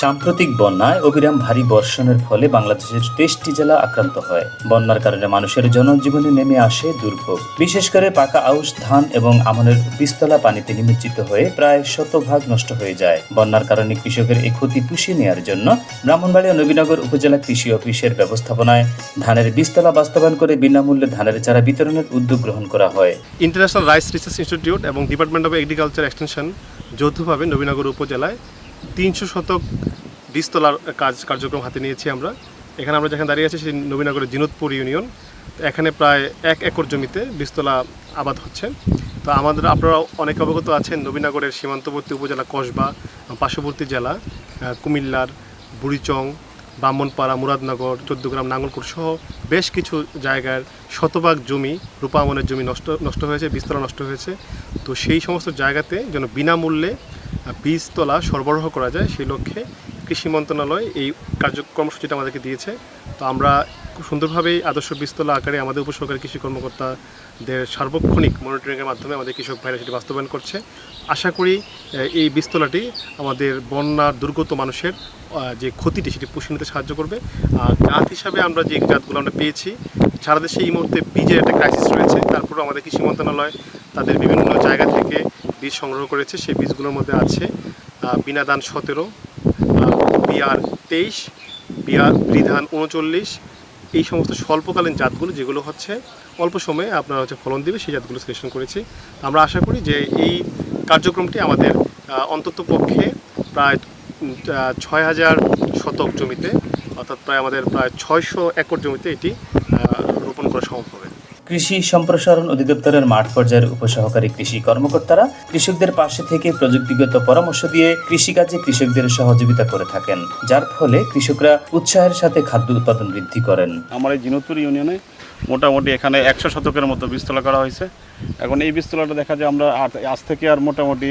সাম্প্রতিক বন্যায় অবিরাম ভারী বর্ষণের ফলে বাংলাদেশের তেইশটি জেলা আক্রান্ত হয়। বন্যার কারণে মানুষের জনজীবনে নেমে আসে দুর্ভোগ। বিশেষ করে পাকা আউশ, ধান এবং আমনের বীজতলা পানিতে নিমজ্জিত হয়ে প্রায় শতভাগ নষ্ট হয়ে যায়। বন্যার কারণে কৃষকের এই ক্ষতি পুষিয়ে নেওয়ার জন্য ব্রাহ্মণবাড়িয়া নবীনগর উপজেলা কৃষি অফিসের ব্যবস্থাপনায় ধানের বীজতলা বাস্তবায়ন করে বিনামূল্যে ধানের চারা বিতরণের উদ্যোগ গ্রহণ করা হয়। ইন্টারন্যাশনাল রাইস রিসার্চ ইনস্টিটিউট এবং ডিপার্টমেন্ট অফ এগ্রিকালচার এক্সটেনশন যৌথভাবে নবীনগর উপজেলায় তিনশো শতক বীজতলার কাজ, কার্যক্রম হাতে নিয়েছি আমরা। এখানে আমরা যেখানে দাঁড়িয়ে আছি সেই নবীনগরের জিনতপুর ইউনিয়ন। এখানে প্রায় এক একর জমিতে বীজতলা আবাদ হচ্ছে। তো আমাদের আপনারা অনেকে অবগত আছেন, নবীনগরের সীমান্তবর্তী উপজেলা কসবা, পার্শ্ববর্তী জেলা কুমিল্লার বুড়িচং ব্রাহ্মণপাড়া মুরাদনগর, চোদ্দগ্রাম, নাঙ্গলকোট সহ বেশ কিছু জায়গার শতভাগ জমি রূপামনের জমি নষ্ট নষ্ট হয়েছে, বীজতলা নষ্ট হয়েছে। তো সেই সমস্ত জায়গাতে যেন বিনামূল্যে বীজতলা সরবরাহ করা যায় সেই লক্ষ্যে কৃষি মন্ত্রণালয় এই কার্যক্রমসূচিটা আমাদেরকে দিয়েছে। তো আমরা খুব সুন্দরভাবেই আদর্শ বীজতলা আকারে আমাদের উপসরকারি কৃষি কর্মকর্তাদের সার্বক্ষণিক মনিটরিংয়ের মাধ্যমে আমাদের কৃষক ভাইরা সেটি বাস্তবায়ন করছে। আশা করি এই বীজতলাটি আমাদের বন্যার দুর্গত মানুষের যে ক্ষতিটি সেটি পুষিয়ে নিতে সাহায্য করবে। আর জাত হিসাবে আমরা যে জাতগুলো আমরা পেয়েছি, সারা দেশে এই মুহূর্তে বীজের একটা ক্রাইসিস রয়েছে। তারপরেও আমাদের কৃষি মন্ত্রণালয় তাদের বিভিন্ন জায়গা থেকে বীজ সংগ্রহ করেছে, সেই বীজগুলোর মধ্যে আছে বিনাদান সতেরো বিআর তেইশ বিআর বিধান উনচল্লিশ, এই সমস্ত স্বল্পকালীন জাতগুলো যেগুলো হচ্ছে, অল্প সময়ে আপনার হচ্ছে ফলন দিবে, সেই জাতগুলো সিলেকশন করেছি। আমরা আশা করি যে এই কার্যক্রমটি আমাদের অন্তত পক্ষে প্রায় ছয় হাজার শতক জমিতে, অর্থাৎ প্রায় আমাদের প্রায় ছয়শো একর জমিতে এটি রোপণ করা সম্ভব হবে। কৃষি সম্প্রসারণ অধিদপ্তরের মাঠ পর্যায়ের উপসহকারী কৃষি কর্মকর্তারা কৃষকদের পাশে থেকে প্রযুক্তিগত পরামর্শ দিয়ে কৃষিকাজে কৃষকদের সহযোগিতা করে থাকেন, যার ফলে কৃষকরা উৎসাহের সাথে খাদ্য উৎপাদন বৃদ্ধি করেন। আমার এই জিনতপুর ইউনিয়নে মোটামুটি এখানে একশো শতকের মতো বীজতলা করা হয়েছে। এখন এই বীজতলাটা দেখা যায় আমরা আজ থেকে আর মোটামুটি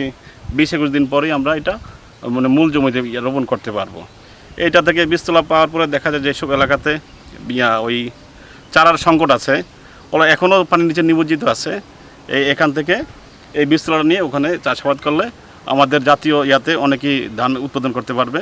বিশ একুশ দিন পরেই আমরা এটা মানে মূল জমিতে রোপণ করতে পারব। এইটা থেকে বীজতলা পাওয়ার পরে দেখা যায় যেসব এলাকাতে ওই চারার সংকট আছে ওরা এখনও পানির নিচে নিমজ্জিত আছে। এই এখান থেকে এই বীজতলাটা নিয়ে ওখানে চাষাবাদ করলে আমাদের জাতীয় ইয়াতে অনেকেই ধান উৎপাদন করতে পারবে।